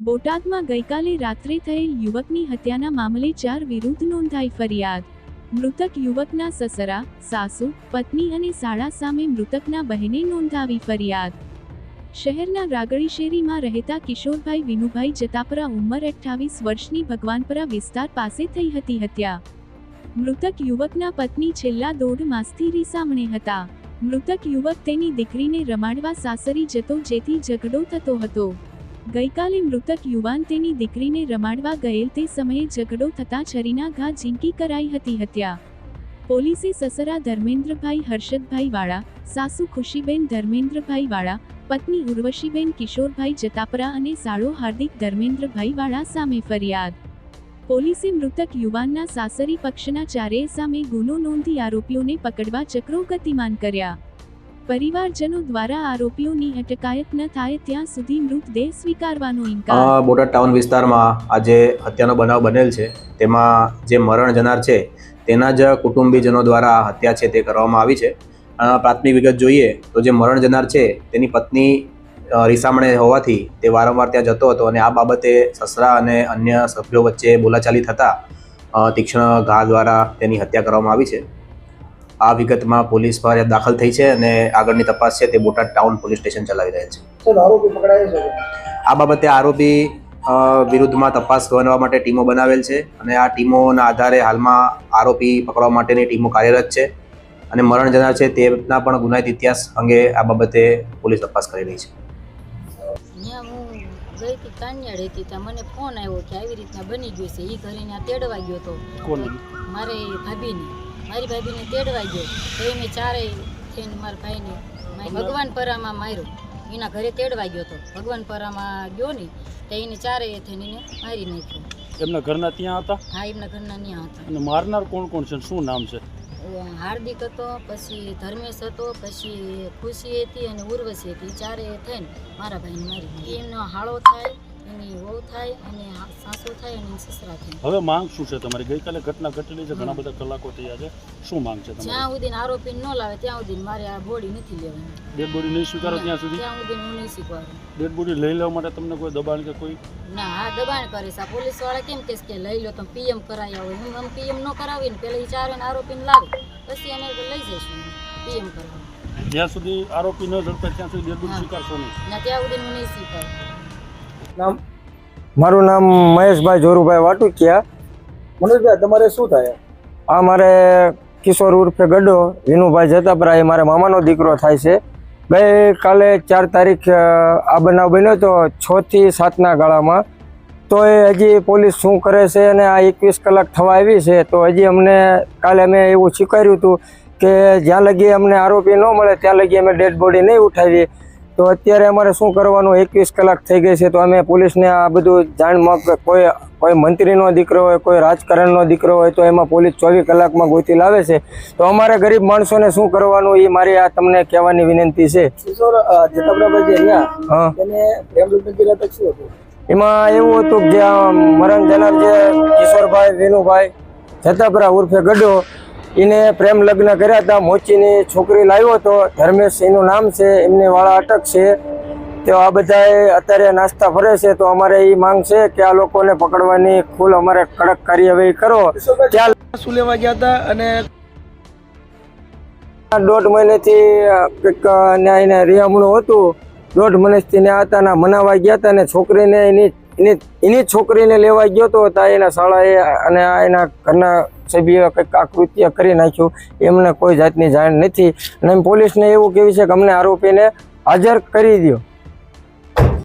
બોટાદમાં ગઈકાલે રાત્રે થયેલ યુવકની હત્યાના મામલે ચાર વિરુદ્ધ નોંધાઈ ફરિયાદ. મૃતક યુવકના સસરા, સાસુ, પત્ની અને સાળા સામે મૃતકના બહેને નોંધાવી ફરિયાદ. શહેરના રાગળીશેરીમાં રહેતા કિશોરભાઈ વિનુભાઈ જતાપરા ઉંમર અઠ્ઠાવીસ વર્ષની ભગવાનપરા વિસ્તાર પાસે થઈ હતી હત્યા. મૃતક યુવકના પત્ની છેલ્લા દોઢ માસથી રીસામણે હતા. મૃતક યુવક તેની દીકરીને રમાડવા સાસરી જતો જેથી ઝઘડો થતો હતો. ગઈકાલે મૃતક યુવાન તેની દીકરીને રમાડવા ગયેલ તે સમયે ઝઘડો થતા છરીના ઘા ઝીંકી કરાઈ હતી હત્યા. પોલીસે સસરા ધર્મેન્દ્રભાઈ હર્ષદભાઈ વાળા સાસુ ખુશીબેન ધર્મેન્દ્રભાઈ વાળા પત્ની ઉર્વશીબેન કિશોરભાઈ જતાપરા અને સાળો હાર્દિક ધર્મેન્દ્રભાઈ વાળા સામે ફરિયાદ. પોલીસે મૃતક યુવાનના સાસરી પક્ષના ચારેય સામે ગુનો નોંધી આરોપીઓને પકડવા ચક્રો ગતિમાન કર્યા. પરિવારજનો દ્વારા આરોપીઓની અટકાયત ન થાય ત્યાં સુધી મૃતદેહ સ્વીકારવાનો ઇનકાર. બોટાદ ટાઉન વિસ્તારમાં આજે હત્યાનો બનાવ બનેલ છે. તેમાં જે મરણ જનાર છે, તેના જ કુટુંબીજનો દ્વારા હત્યા છે તે કરવામાં આવી છે. પ્રાથમિક વિગત જોઈએ તો જે મરણ જનાર છે, તેની પત્ની રીસામણે હોવાથી તે વારંવાર ત્યાં જતો હતો અને આ બાબતે સસરા અને અન્ય સભ્યો વચ્ચે બોલાચાલી થતાં તીક્ષ્ણ ઘા દ્વારા તેની હત્યા કરવામાં આવી છે. આ વિગતમાં પોલીસ ફરિયાદ દાખલ થઈ છે અને આગળની તપાસ છે તે બોટાદ ટાઉન પોલીસ સ્ટેશન ચલાવી રહેલ છે. સર આરોપી પકડાયો છે? આ બાબતે આરોપી વિરુદ્ધમાં તપાસ કરવા માટે ટીમો બનાવેલ છે અને આ ટીમોના આધારે હાલમાં આરોપી પકડવા માટેની ટીમો કાર્યરત છે અને મરણ જનાર છે તેના પણ ગુનાહિત ઇતિહાસ અંગે આ બાબતે પોલીસ તપાસ કરી રહી છે. ગઈ હતી કાન્યાડ હતી ત્યાં મને ફોન આવ્યો કે આવી રીતના બની ગયું છે. એ ઘરે ત્યાં તેડવા ગયો હતો મારે ભાભીને. મારી ભાભીને તેડવા ગયો. તો મેં ચારેય થઈને મારા ભાઈને ભગવાન પરામાં માર્યો. એના ઘરે તેડવા ગયો હતો ભગવાનપરામાં ગયો ને તો એને ચારેય થઈને એને મારી નાખ્યો. એમના ઘરના ત્યાં હતા? હા એમના ઘરના ત્યાં હતા. અને મારનાર કોણ કોણ છે શું નામ છે? હાર્દિક હતો પછી ધર્મેશ હતો પછી ખુશી હતી અને ઉર્વશી હતી. ચારે થઈને મારા ભાઈને મારી એમનો હાળો થાય વહુ થાય અને સાસુ થાય અને સસરા થાય. હવે માંગ શું છે તમારી? ગઈકાલે ઘટના ઘટેલી છે ઘણા બધા કલાકો થયા છે. શું માંગ છે તમારી? જ્યાં સુધી આરોપી ન લાવે ત્યાં સુધી મારે આ બોડી નથી લેવાની. ડેડ બોડી નહીં સ્વીકારો ત્યાં સુધી? ત્યાં સુધી હું નહીં સ્વીકારું. ડેડ બોડી લઈ લેવા માટે તમને કોઈ દબાણ કે કોઈ? ના આ દબાણ કરે છે. પોલીસવાળા કેમ કહેશે કે લઈ લો તમે પીએમ કરાવી આવો હું આમ પીએમ ન કરાવીને પેલા એ ચારે આરોપીને લાવે. પછી એને લઈ જઈશું પીએમ કરવા. જ્યાં સુધી આરોપી ન ઝડપે ત્યાં સુધી ડેડ બોડી સ્વીકારશો નહીં. ના ત્યાં સુધી હું નહીં શીખવાનું નામ મારું નામ મહેશભાઈ જોરુભાઈ વાટુકિયા. મનોજભાઈ તમારે શું થાય? આ મારે કિશોર ઉર્ફે ગડ્ડો વિનુભાઈ જતાપરા એ મારા મામાનો દીકરો થાય છે. ગઈકાલે ચાર તારીખ આ બનાવ બન્યો તો છ થી સાતના ગાળામાં. તો એ હજી પોલીસ શું કરે છે અને આ એકવીસ કલાક થવા આવી છે તો હજી અમને કાલે અમે એવું સ્વીકાર્યું હતું કે જ્યાં લગી અમને આરોપી ન મળે ત્યાં લગી અમે ડેડ બોડી નહીં ઉઠાવી તો અત્યારે અમારે શું કરવાનું? એકવીસ કલાક થઈ ગઈ છે તો અમે પોલીસને આ બધું જાણ મગ કોઈ કોઈ મંત્રીનો દીકરો હોય કોઈ રાજકારણનો દીકરો હોય તો એમાં પોલીસ ચોવીસ કલાકમાં ગોતી લાવે છે. તો અમારે ગરીબ માણસોને શું કરવાનું? એ મારી આ તમને કહેવાની વિનંતી છે. એમાં એવું હતું કે મરણ જનાર જે કિશોરભાઈ વિનુભાઈ જતાપરા ઉર્ફે ગડ્ડો એને પ્રેમ લગ્ન કર્યા હતા મોચીની છોકરી લાવ્યો હતો ધર્મેશ એનું નામ છે એમની વાળા અટક છે. તો આ બધાએ અત્યારે નાસ્તા ફરે છે તો અમારે એ માંગ છે કે આ લોકોને પકડવાની ખુલ અમારે કડક કાર્યવાહી કરો. ત્યાં શું લેવા ગયા હતા અને દોઢ મહિનેથી કંઈક એને રિયામણું હતું. દોઢ મહિનેથી ત્યાં હતા ને મનાવા ગયા હતા અને છોકરીને એની એની છોકરીને લેવા ગયો હતો ત્યાં એના શાળાએ અને એના ઘરના સભ્યોએ કંઈક આ કૃત્ય કરી નાખ્યું. એમને કોઈ જાતની જાણ નથી. અને પોલીસને એવું કહેવી છે કે અમને આરોપીને હાજર કરી દો